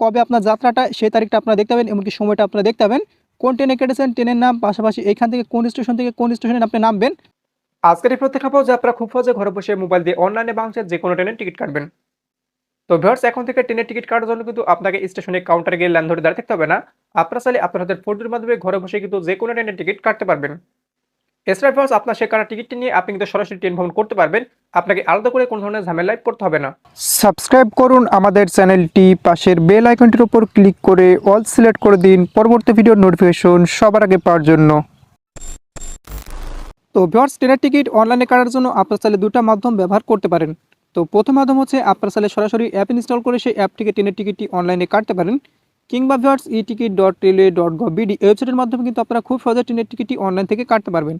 কবে আপনার যাত্রাটা সেই তারিখটা আপনারা দেখতে পাবেন এমনকি সময়টা আপনারা দেখতে পাবেন। কোন ট্রেনে কেটেছেন, ট্রেনের নাম, পাশাপাশি এখান থেকে কোন স্টেশন থেকে কোন স্টেশনে আপনি নামবেন। আজকের এই প্রতিখাপাও যে আপনারা খুব সহজে ঘরে বসে মোবাইল দিয়ে অনলাইনে বাংলাদেশের যে কোনো ট্রেনের টিকিট কাটবেন। তো ভিউয়ার্স, এখন থেকে ট্রেনের টিকিট কাটার জন্য কিন্তু আপনাকে স্টেশনে কাউন্টারে গিয়ে লাইন ধরে দাঁড়িয়ে থাকতে হবে না। আপনারা চাইলে আপনার হাতের ফোনের মাধ্যমে ঘরে বসে কিন্তু যে কোনো ট্রেনের টিকিট কাটতে পারবেন। এছাড়া আপনার সে কাটা টিকিটটি নিয়ে আপনি কিন্তু সরাসরি ট্রেন ভ্রমণ করতে পারবেন। আপনাকে আলাদা করে কোনো ধরনের ঝামেলায় পড়তে হবে না। সাবস্ক্রাইব করুন আমাদের চ্যানেলটি পাশের বেল আইকনটির উপর ক্লিক করে অল সিলেক্ট করে দিন। পরবর্তী ভিডিওর নোটিফিকেশন সবার আগে পাওয়ার জন্য। তো ভিউয়ার্স ট্রেনের টিকিট অনলাইনে কাটার জন্য আপনার চাইলে দুটো মাধ্যম ব্যবহার করতে পারেন। তো প্রথম মাধ্যম হচ্ছে আপনার চাইলে সরাসরি অ্যাপ ইনস্টল করে সেই অ্যাপ থেকে ট্রেনের টিকিটটি অনলাইনে কাটতে পারেন। কিংবা viewers e ticket dot railway dot gov BD ওয়েবসাইটের মাধ্যমে কিন্তু আপনারা খুব সহজে ট্রেনের টিকিটটি অনলাইন থেকে কাটতে পারবেন।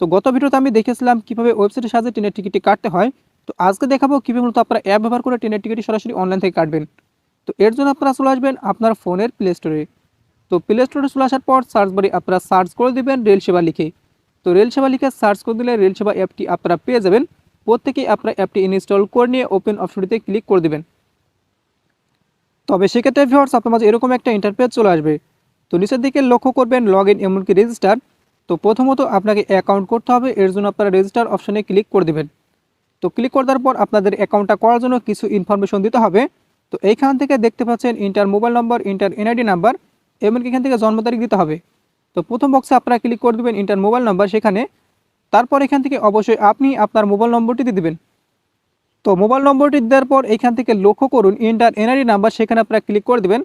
তো গত ভিডিওতে আমি দেখেছিলাম কীভাবে ওয়েবসাইটের সাহায্যে ট্রেনের টিকিটটি কাটতে হয়। তো আজকে দেখাবো কীভাবে মূলত আপনারা অ্যাপ ব্যবহার করে ট্রেনের টিকিটটি সরাসরি অনলাইন থেকে কাটবেন। তো এর জন্য আপনারা চলে আসবেন আপনার ফোনের প্লে স্টোরে তো প্লে স্টোরে চলে আসার পর সার্চ বারে আপনারা সার্চ করে দেবেন রেল সেবা লিখে। তো রেল সেবা লিখে সার্চ করে দিলে রেল সেবা অ্যাপটি আপনারা পেয়ে যাবেন। প্রত্যেকেই আপনারা অ্যাপটি ইনস্টল করে নিয়ে ওপেন অপশনটিতে ক্লিক করে দেবেন। তবে সেক্ষেত্রে ভিউয়ার্স আপনার মাঝে এরকম একটা ইন্টারফেস চলে আসবে। তো নিচের দিকে লক্ষ্য করবেন লগ ইন এমনকি রেজিস্টার তো প্রথমত আপনাকে অ্যাকাউন্ট করতে হবে, এর জন্য আপনারা রেজিস্টার অপশনে ক্লিক করে দেবেন। তো ক্লিক করে দেওয়ার পর আপনাদের অ্যাকাউন্টটা করার জন্য কিছু ইনফরমেশন দিতে হবে। তো এইখান থেকে দেখতে পাচ্ছেন enter mobile number enter NID number এমনকি এখান থেকে জন্ম তারিখ দিতে হবে। তো প্রথম বক্সে আপনারা ক্লিক করে দেবেন ইন্টার মোবাইল নাম্বার সেখানে। তারপর এখান থেকে অবশ্যই আপনি আপনার মোবাইল নম্বরটি দিয়ে দেবেন। তো মোবাইল নম্বরটি দেওয়ার পর এখান থেকে লক্ষ্য করুন ইন্টার এনআইডি নাম্বার সেখানে আপনারা ক্লিক করে দেবেন।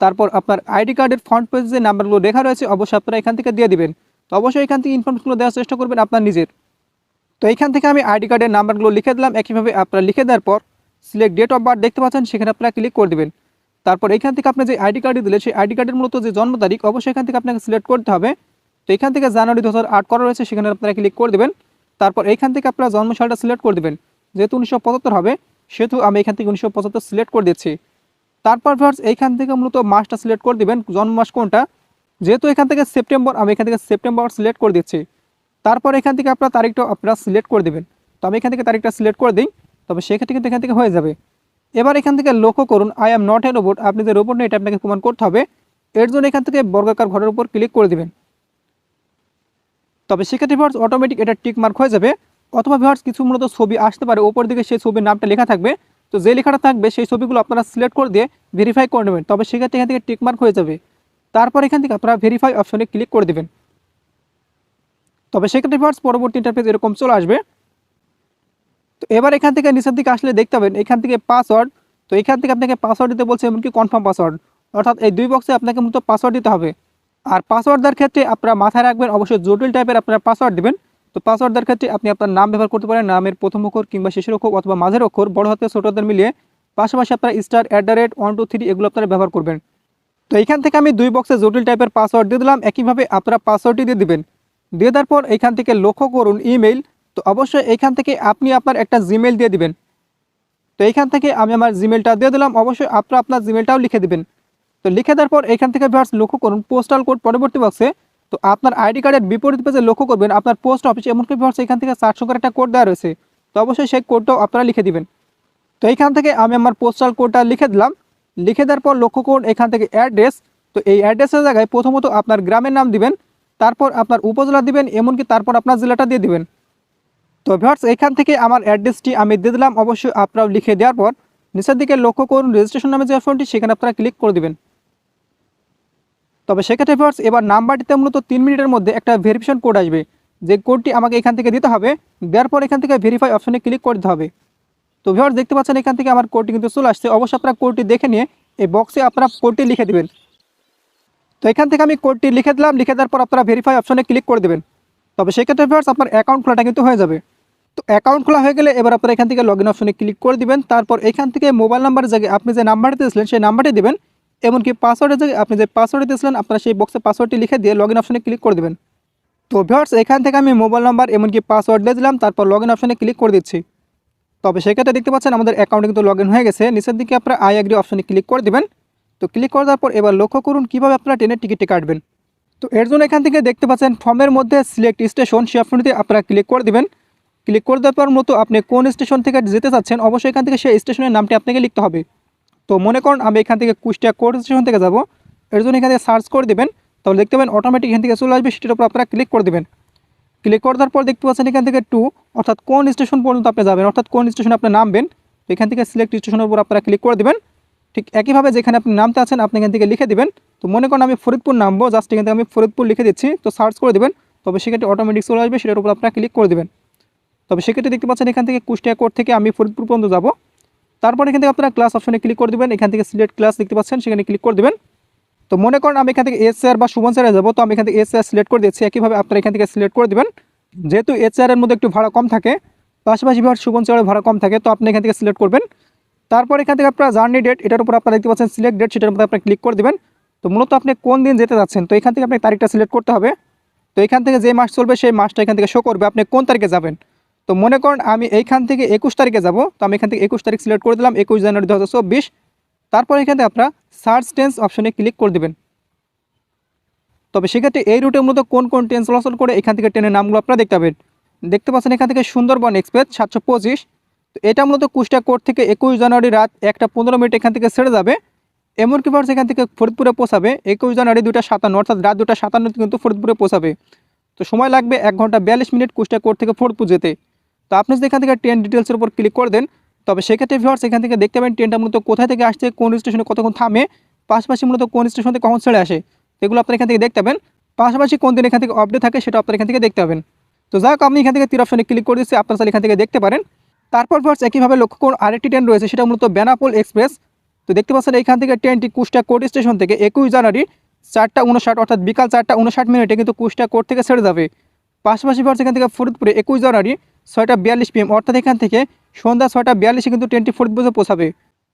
তারপর আপনার আইডি কার্ডের ফ্রন্ট পেজে যে নাম্বারগুলো লেখা রয়েছে, অবশ্যই আপনারা এখান থেকে দিয়ে দিবেন। তো অবশ্যই এখান থেকে ইনফরমেশনগুলো দেওয়ার চেষ্টা করবেন আপনার নিজের। তো এখান থেকে আমি আইডি কার্ডের নাম্বারগুলো লিখে দিলাম। একইভাবে আপনারা লিখে দেওয়ার পর সিলেক্ট ডেট অফ বার্থ দেখতে পাচ্ছেন, সেখানে আপনারা ক্লিক করে দেবেন। তারপর এখান থেকে আপনি যে আইডি কার্ডটি দিলেন, সেই আইডি কার্ডের মূলত যে জন্ম তারিখ, অবশ্যই এখান থেকে আপনাকে সিলেক্ট করতে হবে। তো এখান থেকে জানুয়ারি দু হাজার আট করা রয়েছে, সেখানে আপনারা ক্লিক করে দেবেন। তারপর এখান থেকে আপনারা জন্ম সালটা সিলেক্ট করে দেবেন। যেহেতু উনিশশো পঁচাত্তর হবে, সেহেতু আমি এখান থেকে উনিশশো পঁচাত্তর সিলেক্ট করে দিচ্ছি। তারপর ভার্স এইখান থেকে মূলত মাসটা সিলেক্ট করে দেবেন, জন্ম মাস কোনটা? যেহেতু এখান থেকে সেপ্টেম্বর আমি এখান থেকে সেপ্টেম্বর সিলেক্ট করে দিচ্ছি। তারপর এখান থেকে আপনার তারিখটা আপনারা সিলেক্ট করে দেবেন। তো আমি এখান থেকে তারিখটা সিলেক্ট করে দিই, তবে সেক্ষেত্রে কিন্তু এখান থেকে হয়ে যাবে। এবার এখান থেকে লক্ষ্য করুন I am not a robot আপনি যে রোবট নেই, এটা আপনাকে প্রমাণ করতে হবে। এর জন্য এখান থেকে বর্গাকার ঘরের উপর ক্লিক করে দেবেন। তবে সেক্ষেত্রে ভিউয়ার্স অটোমেটিক এটা টিক মার্ক হয়ে যাবে। অথবা ভিউয়ার্স কিছু মূলত ছবি আসতে পারে, ওপর দিকে সেই ছবির নামটা লেখা থাকবে। তো যে লেখাটা থাকবে, সেই ছবিগুলো আপনারা সিলেক্ট করে দিয়ে ভেরিফাই করে নেবেন। তবে সেক্ষেত্রে এখান থেকে টিক মার্ক হয়ে যাবে। তারপর এখান থেকে আপনারা ভেরিফাই অপশনে ক্লিক করে দেবেন। তবে সেক্ষেত্রে ভিউয়ার্স পরবর্তী ইন্টারফেস এরকম চলে আসবে। তো এবার এখান থেকে নিচের দিকে আসলে দেখতে পাবেন, এখান থেকে পাসওয়ার্ড তো এখান থেকে আপনাকে পাসওয়ার্ড দিতে বলছে এমনকি কনফার্ম পাসওয়ার্ড অর্থাৎ এই দুই বক্সে আপনাকে মূলত পাসওয়ার্ড দিতে হবে। আর পাসওয়ার্ড দেওয়ার ক্ষেত্রে আপনারা মাথায় রাখবেন, অবশ্যই জটিল টাইপের আপনারা পাসওয়ার্ড দেবেন। তো পাসওয়ার্ড দেওয়ার ক্ষেত্রে আপনি আপনার নাম ব্যবহার করতে পারেন, নামের প্রথম অক্ষর কিংবা শেষের অক্ষর অথবা মাঝের অক্ষর, বড় হাতে ছোট হাতের মিলিয়ে। পাশাপাশি আপনারা star at the rate one two three এগুলো আপনারা ব্যবহার করবেন। তো এখান থেকে আমি দুই বক্সে জটিল টাইপের পাসওয়ার্ড দিয়ে দিলাম। একইভাবে আপনারা পাসওয়ার্ডটি দিয়ে দিবেন। দিয়ে দেওয়ার পর এখান থেকে লক্ষ্য করুন ইমেল তো অবশ্যই এখান থেকে আপনি আপনার একটা জিমেল দিয়ে দিবেন। তো এইখান থেকে আমি আমার জিমেলটা দিয়ে দিলাম। অবশ্যই আপনারা আপনার জিমেলটাও লিখে দিবেন। তো লিখে দেওয়ার পর এখান থেকে ভিউয়ার্স লক্ষ্য করুন পোস্টাল কোড পরবর্তী বক্সে তো আপনার আইডি কার্ডের বিপরীত পেজে লক্ষ্য করবেন আপনার পোস্ট অফিস এমনকি ভিউয়ার্স এখান থেকে চারশো করে একটা কোড দেওয়া রয়েছে। তো অবশ্যই সেই কোডটাও আপনারা লিখে দিবেন। তো এইখান থেকে আমি আমার পোস্টাল কোডটা লিখে দিলাম। লিখে দেওয়ার পর লক্ষ্য করুন এখান থেকে অ্যাড্রেস তো এই অ্যাড্রেসের জায়গায় প্রথমত আপনার গ্রামের নাম দিবেন, তারপর আপনার উপজেলা দিবেন, এমনকি তারপর আপনার জেলাটা দিয়ে দিবেন। তো ভিউয়ার্স এখান থেকে আমার অ্যাড্রেসটি আমি দিয়ে দিলাম, অবশ্যই আপনারাও লিখে দেওয়ার পর নিচের দিকে লক্ষ্য করুন রেজিস্ট্রেশন নামে যে অপশনটি সেখানে আপনারা ক্লিক করে দেবেন। তবে সেক্ষেত্রে ভিউয়ার্স এবার নাম্বারটিতে মূলত তিন মিনিটের মধ্যে একটা ভেরিফিকেশন কোড আসবে। যে কোডটি আমাকে এখান থেকে দিতে হবে, দেওয়ার পর এখান থেকে ভেরিফাই অপশনে ক্লিক করতে হবে। তো ভিউয়ার্স দেখতে পাচ্ছেন, এখান থেকে আমার কোডটি কিন্তু চলে আসছে। অবশ্যই আপনারা কোডটি দেখে নিয়ে এই বক্সে আপনারা কোডটি লিখে দেবেন। তো এখান থেকে আমি কোডটি লিখে দিলাম, লিখে দেওয়ার পর আপনারা ভেরিফাই অপশনে ক্লিক করে দেবেন। তবে সেক্ষেত্রে ভিউয়ার্স আপনার অ্যাকাউন্ট খোলাটা কিন্তু হয়ে যাবে। তো অ্যাকাউন্ট খোলা হয়ে গেলে এবার আপনারা এখান থেকে লগ অপশনে ক্লিক করে দিবেন। তারপর এখান থেকে মোবাইল নাম্বারের জায়গায় আপনি যে নাম্বারটি দিয়েছিলেন সেই নাম্বারটি দেবেন। এমনকি পাসওয়ার্ডের জায়গায় আপনি যে পাসওয়ার্ড দিয়েছিলেন আপনারা সেই বক্সে পাসওয়ার্ডটি লিখে দিয়ে লগ অপশনে ক্লিক করে দেবেন। তো ভিউয়ার্স এখান থেকে আমি মোবাইল নাম্বার এমনকি পাসওয়ার্ড দিয়ে দিলাম। তারপর লগ অপশনে ক্লিক করে দিচ্ছি। তবে সেক্ষেত্রে দেখতে পাচ্ছেন আমাদের অ্যাকাউন্টে কিন্তু লগ হয়ে গেছে। নিচের দিকে আপনারা আই এগ্রি অপশনে ক্লিক করে দেবেন। তো ক্লিক করে দেওয়ার পর এবার লক্ষ্য করুন কীভাবে আপনারা ট্রেনের টিকিটটি কাটবেন। তো এর জন্য এখান থেকে দেখতে পাচ্ছেন ফর্মের মধ্যে সিলেক্ট স্টেশন সেই অপশনটিতে আপনারা ক্লিক করে দেবেন। ক্লিক করে দেওয়ার পর মতো আপনি কোন স্টেশন থেকে যেতে চাচ্ছেন, অবশ্যই এখান থেকে সেই স্টেশনের নামটি আপনাকে লিখতে হবে। তো মনে করুন আমি এখান থেকে কুষ্টিয়া কোর্ট স্টেশন থেকে যাব, এর জন্য এখান থেকে সার্চ করে দেবেন। তাহলে দেখতে পাবেন অটোমেটিক এখান থেকে চলে আসবে, সেটার উপর আপনারা ক্লিক করে দেবেন। ক্লিক করে দেওয়ার পর দেখতে পাচ্ছেন এখান থেকে টু অর্থাৎ কোন স্টেশন পর্যন্ত আপনি যাবেন, অর্থাৎ কোন স্টেশনে আপনি নামবেন তো এখান থেকে সিলেক্ট স্টেশনের উপর আপনারা ক্লিক করে দেবেন। ঠিক একইভাবে যেখানে আপনি নামতে আছেন, আপনি এখান থেকে লিখে দেবেন। তো মনে করেন আমি ফরিদপুর নামবো জাস্ট এখান থেকে আমি ফরিদপুর লিখে দিচ্ছি, তো সার্চ করে দেবেন। তবে সেক্ষেত্রে অটোমেটিক চলে আসবে, সেটার উপর আপনারা ক্লিক করে দেবেন। তবে সেক্ষেত্রে দেখতে পাচ্ছেন এখান থেকে কুষ্টিয়া কোর্ট থেকে আমি ফরিদপুর পর্যন্ত যাব। তারপর এখান থেকে আপনারা ক্লাস অপশনে ক্লিক করে দেবেন। এখান থেকে সিলেক্ট ক্লাস দেখতে পাচ্ছেন, সেখানে ক্লিক করে দেবেন। তো মনে করেন আমি এখান থেকে এস আর বা সুমন স্যারে যাব, তো আমি এখান থেকে এস আর সিলেক্ট করে দিচ্ছি একইভাবে আপনারা এখান থেকে সিলেক্ট করে দেবেন। যেহেতু এস এর মধ্যে একটু ভাড়া কম থাকে, পাশাপাশি ভাড়া সুমন স্যারের ভাড়া কম থাকে, তো আপনি এখান থেকে সিলেক্ট করবেন। তারপর এখান থেকে আপনারা জার্নি ডেট এটার উপর আপনারা দেখতে পাচ্ছেন সিলেক্ট ডেট সেটার মধ্যে আপনি ক্লিক করে দেবেন। তো মূলত আপনি কোন দিন যেতে যাচ্ছেন, তো এখান থেকে আপনি তারিখটা সিলেক্ট করতে হবে। তো এখান থেকে যে মাস চলবে, সেই মাসটা এখান থেকে শো করবে, আপনি কোন তারিখে যাবেন। তো মনে করেন আমি এইখান থেকে একুশ তারিখে যাব, তো আমি এখান থেকে একুশ তারিখ সিলেক্ট করে দিলাম, একুশ জানুয়ারি দু হাজার চব্বিশ। তারপর এখান আপনারা সার্চ টেন্স অপশনে ক্লিক করে দেবেন। তবে সেক্ষেত্রে এই রুটের মধ্যে কোন কোন ট্রেন চলাচল করে এখান থেকে ট্রেনের নামগুলো আপনারা দেখতে পাবেন। দেখতে পাচ্ছেন এখান থেকে সুন্দরবন এক্সপ্রেস সাতশো পঁচিশ। তো এটা মূলত কুষ্টিয়া কোর্ট থেকে একুশ জানুয়ারি রাত একটা পনেরো মিনিট এখান থেকে ছেড়ে যাবে। এমনকি ভার্স এখান থেকে ফরিদপুরে পৌঁছাবে। একুশ জানুয়ারি দুটা সাতান্ন, অর্থাৎ রাত দুটা সাতান্ন কিন্তু ফরিদপুরে পৌঁছাবে। তো সময় লাগবে এক ঘণ্টা বিয়াল্লিশ মিনিট কুষ্টিয়া কোর্ট থেকে ফরিদপুর যেতে। তো আপনি যদি এখান থেকে ট্রেন ডিটেলসের উপর ক্লিক করে দেন তবে সেক্ষেত্রে ভিউয়ার্স এখান থেকে দেখতে পাবেন ট্রেনটা মূলত কোথায় থেকে আসছে, কোন স্টেশনে কতক্ষণ থামে, পাশাপাশি মূলত কোন স্টেশন থেকে কখন ছেড়ে আসে, এগুলো আপনার এখান থেকে দেখতে পাবেন। পাশাপাশি কোন দিন এখান থেকে আপডেট থাকে সেটা আপনার এখান থেকে দেখতে পাবেন। তো যাই হোক আপনি এখান থেকে তীর অপশনে ক্লিক করে দিচ্ছি আপনার চাইলে এখান থেকে দেখতে পারেন। তারপর ভিউয়ার্স একইভাবে লক্ষ্য করুন, আরেকটি ট্রেন রয়েছে, সেটা মূলত বেনাপোল এক্সপ্রেস তো দেখতে পাচ্ছেন এখান থেকে ট্রেনটি কুষ্টিয়া কোর্ট স্টেশন থেকে একুশ জানুয়ারি চারটা উনষাট, অর্থাৎ বিকাল চারটা উনষাট মিনিটে কিন্তু কুষ্টিয়া কোর্ট থেকে ছেড়ে যাবে। পাশাপাশি ভার্স এখান থেকে ফরিদপুরে একুশ জানুয়ারি ছয়টা বিয়াল্লিশ পিএম অর্থাৎ এখান থেকে সন্ধ্যা ছয়টা বিয়াল্লিশে কিন্তু ট্রেনটি ফরিদপুরে পৌঁছাবে।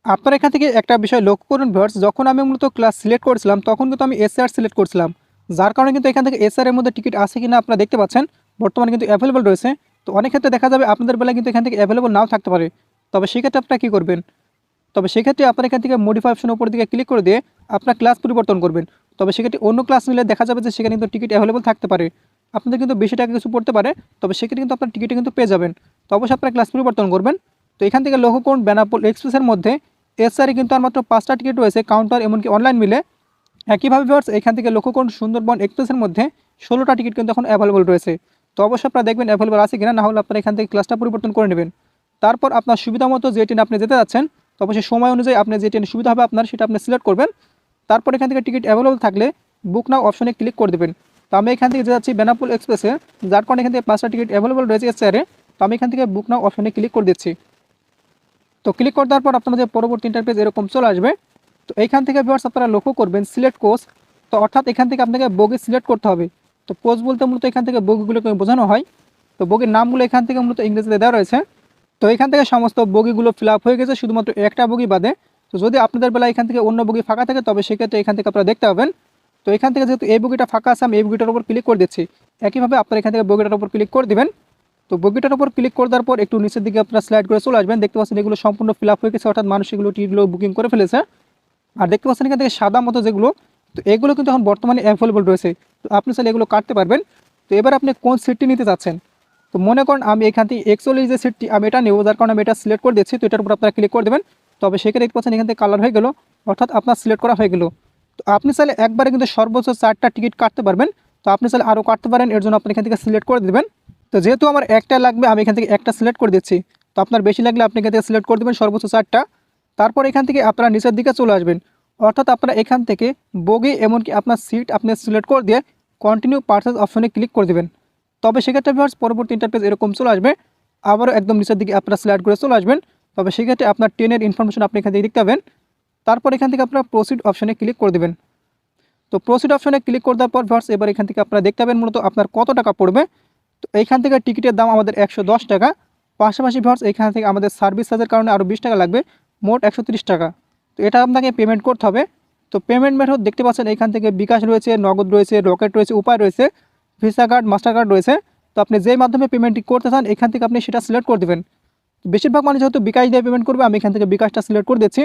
আপনারা এখান থেকে একটা বিষয় লক্ষ্য করুন ভার্স যখন আমি মূলত ক্লাস সিলেক্ট করেছিলাম, তখন কিন্তু আমি এসআর সিলেক্ট করছিলাম। যার কারণে কিন্তু এখান থেকে এসআর এর মধ্যে টিকিট আছে কিনা আপনারা দেখতে পাচ্ছেন, বর্তমানে কিন্তু অ্যাভেলেবল রয়েছে। তো অনেক ক্ষেত্রে দেখা যাবে আপনাদের বেলায় কিন্তু এখান থেকে অ্যাভেলেবল নাও থাকতে পারে। তবে সেক্ষেত্রে আপনারা কী করবেন? তবে সেক্ষেত্রে আপনার এখান থেকে মডিফাই অপশন উপর দিকে ক্লিক করে দিয়ে আপনার ক্লাস পরিবর্তন করবেন। তবে সেক্ষেত্রে অন্য ক্লাস নিলে দেখা যাবে যে সেখানে কিন্তু টিকিট অ্যাভেলেবল থাকতে পারে। আপনাদের কিন্তু বেশি টাকা কিছু পড়তে পারে, তবে সেক্ষেত্রে কিন্তু আপনার টিকিটে কিন্তু পেয়ে যাবেন। তো অবশ্যই আপনার ক্লাস পরিবর্তন করবেন। তো এখান থেকে লক্ষ্য করুন বেনাপোল এক্সপ্রেসের মধ্যে এসআরই কিন্তু আর মাত্র পাঁচটা টিকিট রয়েছে কাউন্টার এমনকি অনলাইন মিলে। একইভাবে ভিউয়ার্স এখান থেকে লক্ষ্য করুন সুন্দরবন এক্সপ্রেসের মধ্যে ষোলোটা টিকিট কিন্তু এখন অ্যাভেলেবল রয়েছে। তো অবশ্যই আপনারা দেখবেন অ্যাভেলেবল আছে কিনা, না হলে আপনারা এখান থেকে ক্লাসটা পরিবর্তন করে নেবেন। তারপর আপনার সুবিধা মতো যে ট্রেনে আপনি যেতে যাচ্ছেন, তো অবশ্যই সময় অনুযায়ী আপনি যে ট্রেনে সুবিধা হবে আপনার, সেটা আপনি সিলেক্ট করবেন। তারপর এখান থেকে টিকিট অ্যাভেলেবল থাকলে বুক নাও অপশনে ক্লিক করে দেবেন। তো আমি এখান থেকে যাচ্ছি বেনাপুল এক্সপ্রেসে যার কারণে এখান থেকে পাঁচটা টিকিট অ্যাভেলেবল রয়েছে এসআরে তো আমি এখান থেকে বুক নাও অপশনে ক্লিক করে দিচ্ছি তো ক্লিক করে দেওয়ার পর আপনাদের পরবর্তী ইন্টারপেজ এরকম চলে আসবে তো এইখান থেকে ভিউয়ার্স আপনারা লক্ষ্য করবেন সিলেক্ট কোর্স তো অর্থাৎ এখান থেকে আপনাকে বগি সিলেক্ট করতে হবে তো কোর্স বলতে মূলত এখান থেকে বগিগুলোকে বোঝানো হয় তো বগির নামগুলো এখান থেকে মূলত ইংরেজিতে দেওয়া রয়েছে তো এখান থেকে সমস্ত বগিগুলো ফিল আপ হয়ে গেছে শুধুমাত্র একটা বগি বাদে তো যদি আপনাদের বেলা এখান থেকে অন্য বগি ফাঁকা থাকে তবে সেক্ষেত্রে এখান থেকে আপনারা দেখতে পাবেন তো এখান থেকে যেহেতু এই বগিটা ফাঁকা আছে, আমি এই বগিটার উপর ক্লিক করে দিচ্ছি। একইভাবে আপনারা এখান থেকে বগিটার উপর ক্লিক করে দিবেন। তো বগিটার উপর ক্লিক করে দেওয়ার পর একটু নিচের দিকে আপনারা স্লাইড করে চলে আসবেন। দেখতে পাচ্ছেন এগুলো সম্পূর্ণ ফিল আপ হয়ে গেছে, অর্থাৎ মানুষ এগুলো টিগুলো বুকিং করে ফেলেছে। আর দেখতে পাচ্ছেন এখান থেকে সাদা মতো যেগুলো, তো এগুলো কিন্তু এখন বর্তমানে অ্যাভেলেবল রয়েছে। তো আপনি চাইলে এগুলো কাটতে পারবেন। তো এবার আপনি কোন সিটটি নিতে চাচ্ছেন? তো মনে করেন আমি এখান থেকে একচল্লিশ যে সিটটি আমি এটা নেব, যার কারণে আমি এটা সিলেক্ট করে দিচ্ছি। তো এটার উপর আপনারা ক্লিক করে দেবেন। তবে সেখানে দেখতে পাচ্ছেন এখান থেকে কালার হয়ে গেল, অর্থাৎ আপনার সিলেক্ট করা হয়ে গেল। তো আপনি চাইলে একবারে কিন্তু সর্বোচ্চ চারটা টিকিট কাটতে পারবেন। তো আপনি চাইলে আরও কাটতে পারেন, এর জন্য আপনি এখান থেকে সিলেক্ট করে দেবেন। তো যেহেতু আমার একটা লাগবে, আমি এখান থেকে একটা সিলেক্ট করে দিচ্ছি। তো আপনার বেশি লাগলে আপনি এখান থেকে সিলেক্ট করে দেবেন সর্বোচ্চ চারটা। তারপর এখান থেকে আপনারা নিচের দিকে চলে আসবেন। অর্থাৎ আপনারা এখান থেকে বগি এমনকি আপনার সিট আপনি সিলেক্ট করে দিয়ে কন্টিনিউ পার্সেস অপশনে ক্লিক করে দেবেন। তবে সেক্ষেত্রে ভিউয়ার্স পরবর্তী ইন্টারপেজ এরকম চলে আসবে। আবারও একদম নিচের দিকে আপনারা স্লাইড করে চলে আসবেন। তবে সেক্ষেত্রে আপনার ট্রেনের ইনফরমেশন আপনি এখান থেকে দেখতে পাবেন। তারপর এখান থেকে আপনারা প্রসিড অপশনে ক্লিক করে দেবেন। তো প্রসিড অপশনে ক্লিক করে দেওয়ার পর ভার্স এবার এখান থেকে আপনারা দেখতে পাবেন মূলত আপনার কত টাকা পড়বে। তো এইখান থেকে টিকিটের দাম আমাদের একশো দশ টাকা। পাশাপাশি ভার্স এখান থেকে আমাদের সার্ভিস চার্জের কারণে আরও বিশ টাকা লাগবে, মোট একশো ত্রিশ টাকা। তো এটা আপনাকে পেমেন্ট করতে হবে। তো পেমেন্ট মেথড দেখতে পাচ্ছেন এখান থেকে বিকাশ রয়েছে, নগদ রয়েছে রকেট রয়েছে, উপায় রয়েছে ভিসা কার্ড মাস্টার কার্ড রয়েছে। তো আপনি যেই মাধ্যমে পেমেন্টটি করতে চান এখান থেকে আপনি সেটা সিলেক্ট করে দেবেন। বেশিরভাগ মানুষ যেহেতু বিকাশ দিয়ে পেমেন্ট করবে, আমি এখান থেকে বিকাশটা সিলেক্ট করে দিচ্ছি।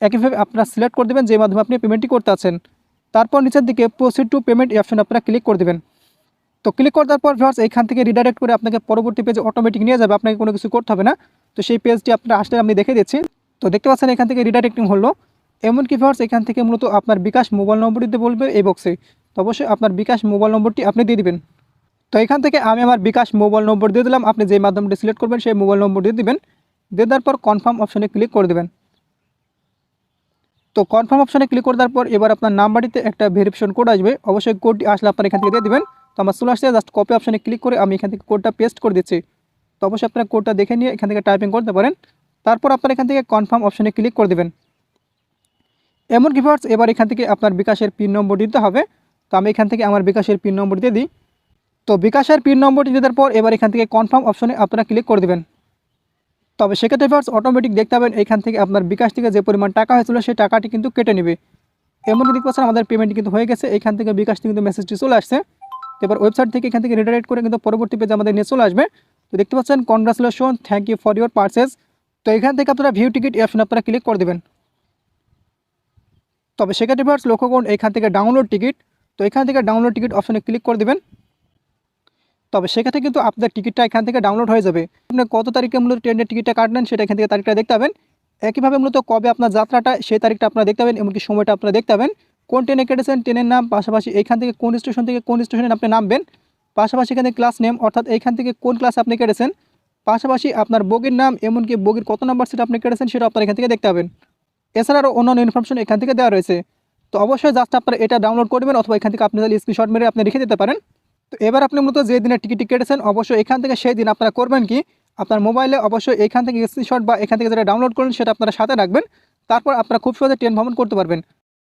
একইভাবে আপনারা সিলেক্ট করে দেবেন, যে মাধ্যমে আপনি পেমেন্টটি করতে আছেন। তারপর নিচের দিকে প্রসিড টু পেমেন্ট অপশন আপনারা ক্লিক করে দেবেন। তো ক্লিক করে দেওয়ার পর ভিউয়ার্স এখান থেকে রিডাইরেক্ট করে আপনাকে পরবর্তী পেজে অটোমেটিক নিয়ে যাবে, আপনাকে কোনো কিছু করতে হবে না। তো সেই পেজটি আপনারা আসলে আমি দেখে দিচ্ছি। তো দেখতে পাচ্ছেন এখান থেকে রিডাইরেক্টিং হলো। এমনকি ভিউয়ার্স এখান থেকে মূলত আপনার বিকাশ মোবাইল নম্বর দিতে বলবে এই বক্সে তো অবশ্যই আপনার বিকাশ মোবাইল নম্বরটি আপনি দিয়ে দিবেন। তো এখান থেকে আমি আমার বিকাশ মোবাইল নম্বর দিয়ে দিলাম। আপনি যে মাধ্যমটি সিলেক্ট করবেন, সেই মোবাইল নম্বর দিয়ে দিবেন। দিয়ে দেওয়ার পর কনফার্ম অপশনে ক্লিক করে দেবেন। তো কনফার্ম অপশনে ক্লিক করে পর এবার আপনার নাম্বারটিতে একটা ভেরিফিকেশন কোড আসবে। অবশ্যই কোডটি আসলে আপনার এখান থেকে দিয়ে দিবেন। তো আমার চলে আসছে জাস্ট কপি অপশনে ক্লিক করে আমি এখান থেকে কোডটা পেস্ট করে দিচ্ছি। তো অবশ্যই আপনারা কোডটা দেখে নিয়ে এখান থেকে টাইপিং করতে পারেন। তারপর আপনার এখান থেকে কনফার্ম অপশনে ক্লিক করে দেবেন। এমন ভিউয়ার্স এবার এখান থেকে আপনার বিকাশের পিন নম্বর দিতে হবে। তো আমি এখান থেকে আমার বিকাশের পিন নম্বর দিয়ে দিই। তো বিকাশের পিন নম্বরটি দেওয়ার পর এবার এখান থেকে কনফার্ম অপশনে আপনারা ক্লিক করে দেবেন। তবে সেক্ষেত্রে ফার্স্ট অটোমেটিক দেখতে পাবেন এখান থেকে আপনার বিকাশ থেকে যে পরিমাণ টাকা হয়েছিল সেই টাকাটি কিন্তু কেটে নেবে। এমন দেখতে পাচ্ছেন আমাদের পেমেন্ট কিন্তু হয়ে গেছে এখান থেকে বিকাশ কিন্তু মেসেজটি চলে আসছে। এবার ওয়েবসাইট থেকে এখান থেকে রিডাইরেক্ট করে কিন্তু পরবর্তী পেজে আমাদের নিয়ে চলে আসবে। তো দেখতে পাচ্ছেন congratulation thank you for your purchase তো এখান থেকে আপনারা ভিউ টিকিট অপশন আপনারা ক্লিক করে দেবেন। তবে সেক্ষেত্রে ফার্স্ট লক্ষ্য করুন, এখান থেকে ডাউনলোড টিকিট তো এখান থেকে ডাউনলোড টিকিট অপশনে ক্লিক করে দেবেন। তবে সেক্ষেত্রে কিন্তু আপনার টিকিটটা এখান থেকে ডাউনলোড হয়ে যাবে। আপনি কত তারিখে মূলত ট্রেনের টিকিটটা কাটলেন সেটা এখান থেকে তারিখটা দেখতে পাবেন। একইভাবে মূলত কবে আপনার যাত্রাটা, সেই তারিখটা আপনারা দেখতে পাবেন এমনকি সময়টা আপনারা দেখতে পাবেন। কোন ট্রেনে কেটেছেন, ট্রেনের নাম, পাশাপাশি এখান থেকে কোন স্টেশন থেকে কোন স্টেশনে আপনি নামবেন, পাশাপাশি এখানে ক্লাস নেম অর্থাৎ এইখান থেকে কোন ক্লাস আপনি কেটেছেন, পাশাপাশি আপনার বগির নাম, এমনকি বগির কত নাম্বার সেটা আপনি কেটেছেন সেটা আপনার এখান থেকে দেখতে পাবেন। এছাড়া আরও অন্যান্য ইনফরমেশন এখান থেকে দেওয়া রয়েছে। তো অবশ্যই জাস্ট আপনারা এটা ডাউনলোড করবেন অথবা এখান থেকে আপনি স্ক্রিনশট মেরে আপনি রেখে দিতে পারেন। তো এবার আপনি মূলত যে দিনের টিকিটটি কেটেছেন, অবশ্যই এখান থেকে সেই দিন আপনারা করবেন কি? আপনার মোবাইলে অবশ্যই এখান থেকে স্ক্রিনশট বা এখান থেকে যেটা ডাউনলোড করুন সেটা আপনারা সাথে রাখবেন। তারপর আপনারা খুব সহজে ট্রেন ভ্রমণ করতে পারবেন।